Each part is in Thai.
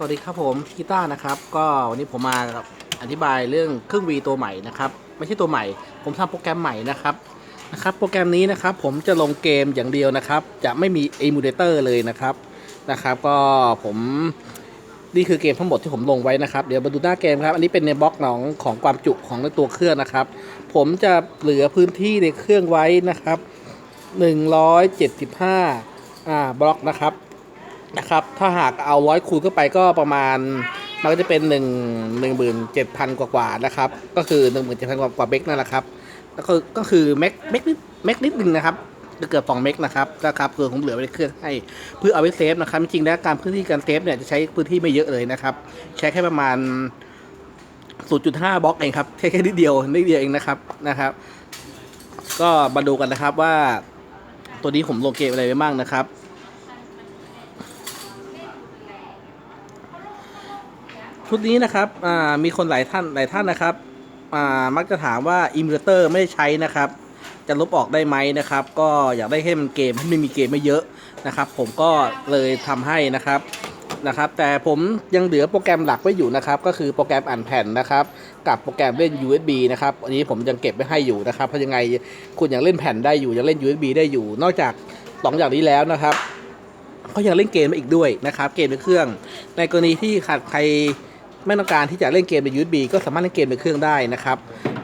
สวัสดีครับผมกีตาร์นะครับ ก็วันนี้ผมมาอธิบายเรื่องเครื่องวีตัวใหม่นะครับไม่ใช่ตัวใหม่ ผมทำโปรแกรมใหม่นะครับนะครับ โปรแกรมนี้นะครับ ผมจะลงเกมอย่างเดียวนะครับ จะไม่มี emulator เลยนะครับนะครับ ก็ผมนี่คือเกมทั้งหมดที่ผมลงไว้นะครับ เดี๋ยวมาดูหน้าเกมครับ อันนี้เป็นในบล็อกหนองของความจุของตัวเครื่องนะครับ ผมจะเหลือพื้นที่ในเครื่องไว้นะครับ 175อ่าบล็อกนะครับ นะครับ ถ้าหากเอาร้อยคูณเข้าไปก็ประมาณ มันก็จะเป็น1 1 7 0 0 0กว่ากว่าๆนะครับ ก็คือ1 7 0 0 0กว่ากว่าเมกนั่นแหละครับแล้วก็ก็คือเมกเมกนิดเมกนิดนึงนะครับเกือบ2เมกนะครับนะครับคือผมเหลือไว้เครื่องให้เพื่อเอาไว้เซฟนะครับจริงๆแล้วการพื้นที่การเซฟเนี่ยจะใช้พื้นที่ไม่เยอะเลยนะครับ ใช้แค่ประมาณ 0.5บล็อกเองครับแค่แค่นิดเดียวนิดเดียวเองนะครับนะครับ ก็มาดูกันนะครับว่าตัวนี้ผมลงเกมอะไรไปบ้างนะครับ ชุดนี้นะครับมีคนหลายท่านหลายท่านนะครับมักจะถามว่าอิมูเลเตอร์ไม่ได้ใช้นะครับ จะลบออกได้ไหมนะครับ ก็อยากได้ให้มันเกมให้ไม่มีเกมไม่เยอะนะครับ ผมก็เลยทำให้นะครับนะครับ แต่ผมยังเหลือโปรแกรมหลักไว้อยู่นะครับ ก็คือโปรแกรมอ่านแผ่นนะครับ กับโปรแกรมเล่น USB นะครับอันนี้ผมยังเก็บไว้ให้อยู่นะครับเพราะยังไงคุณยังเล่นแผ่นได้อยู่ยังเล่น USB ได้อยู่ นอกจากสองอย่างนี้แล้วนะครับก็ยังเล่นเกมมาอีกด้วยนะครับ เกมในเครื่อง ในกรณีที่ขาดใคร ไม่ต้องการที่จะเล่นเกมใน USB ก็สามารถเล่นเกมในเครื่องได้นะครับ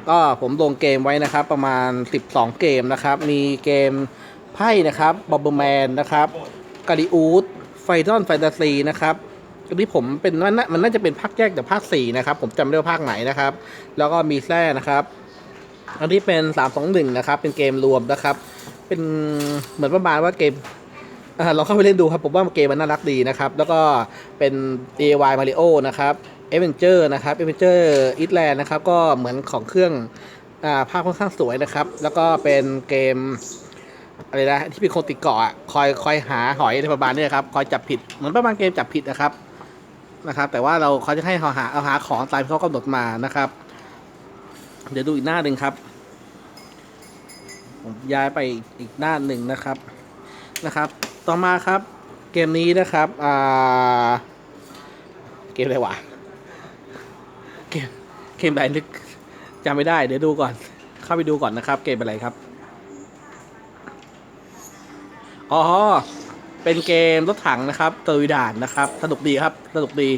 ก็ผมลงเกมไว้นะครับ ประมาณ 12 เกมนะครับ มีเกมไพ่นะครับบอบเบอร์แมนนะครับกาลิอูดไฟดอนแฟนตาซีนะครับอันนี้ผมเป็นมันน่ามันน่าจะเป็นภาคแยกจากภาค4นะครับ ผมจำไม่ได้ว่าภาคไหนนะครับ แล้วก็มีแท้นะครับ อันนี้เป็น 321 นะครับ เป็นเกมรวมนะครับ เป็นเหมือนประมาณว่าเกมเราเข้าไปเล่นดูครับ ผมว่าเกมมันน่ารักดีนะครับ แล้วก็เป็น DIY Mario นะครับ Avenger นะครับ Avenger Island นด์นะครับ ก็เหมือนของเครื่องอ่าภาพค่อนข้างสวยนะครับ แล้วก็เป็นเกมอะไรนะที่เป็นคนติดเกาะคอยคอยหาหอยอะไรประมาณนี้ครับคอยจับผิดเหมือนประมาณเกมจับผิดนะครับนะครับ แต่ว่าเราเขาจะให้เขาหาเอาหาของตามที่เขากำหนดมานะครับ เดี๋ยวดูอีกหน้าหนึ่งครับผมย้ายไปอีกหน้าหนึ่งนะครับนะครับ ต่อมาครับเกมนี้นะครับอ่าเกมอะไรวะ เกมอะไรนึกจำไม่ได้ เดี๋ยวดูก่อน เข้าไปดูก่อนนะครับ เกมอะไรครับ อ๋อ เป็นเกมรถถังนะครับตะลุยด่านนะครับ สนุกดีครับ สนุกดี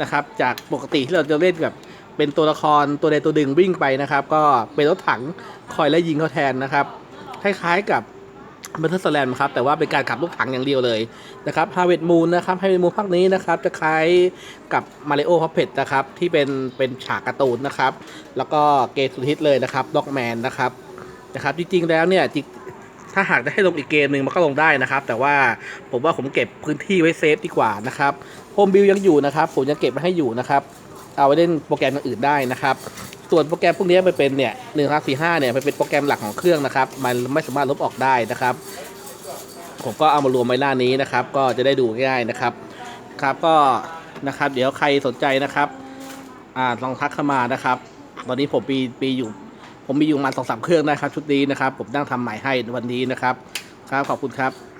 นะครับ จากปกติที่เราจะเล่นแบบเป็นตัวละครตัวใดตัวหนึ่งวิ่งไปนะครับ ก็เป็นรถถังคอยไล่ยิงเขาแทนนะครับ คล้ายๆกับ บันเทอร์สแลมครับแต่ว่าเป็นการขับลูกถังอย่างเดียวเลยนะครับฮาเวดมูนนะครับฮาเวดมูนภาคนี้นะครับจะคล้ายกับมาริโอพับเพตนะครับที่เป็นเป็นฉากการ์ตูนนะครับ แล้วก็เกมสุดฮิตเลยนะครับด็อกแมนนะครับนะครับจริงๆแล้วเนี่ยถ้าหากจะให้ลงอีกเกมหนึ่งมันก็ลงได้นะครับ แต่ว่าผมว่าผมเก็บพื้นที่ไว้เซฟดีกว่านะครับโฮมบิลยังอยู่นะครับผมยังเก็บไว้ให้อยู่นะครับ เอาไว้เล่นโปรแกรมอื่นได้นะครับส่วนโปรแกรมพวกนี้มันเป็นเนี่ยหนึ่งสี่ห้าเนี่ยมันเป็นโปรแกรมหลักของเครื่องนะครับ มันไม่สามารถลบออกได้นะครับ ผมก็เอามารวมไว้หน้านี้นะครับ ก็จะได้ดูง่ายๆนะครับ ครับก็นะครับ เดี๋ยวใครสนใจนะครับ อ่าลองทักเข้ามานะครับ ตอนนี้ผมมีมีอยู่ ผมมีอยู่ประมาณสองสามเครื่องนะครับ ชุดนี้นะครับ ผมนั่งทำใหม่ให้วันนี้นะครับ ครับขอบคุณครับ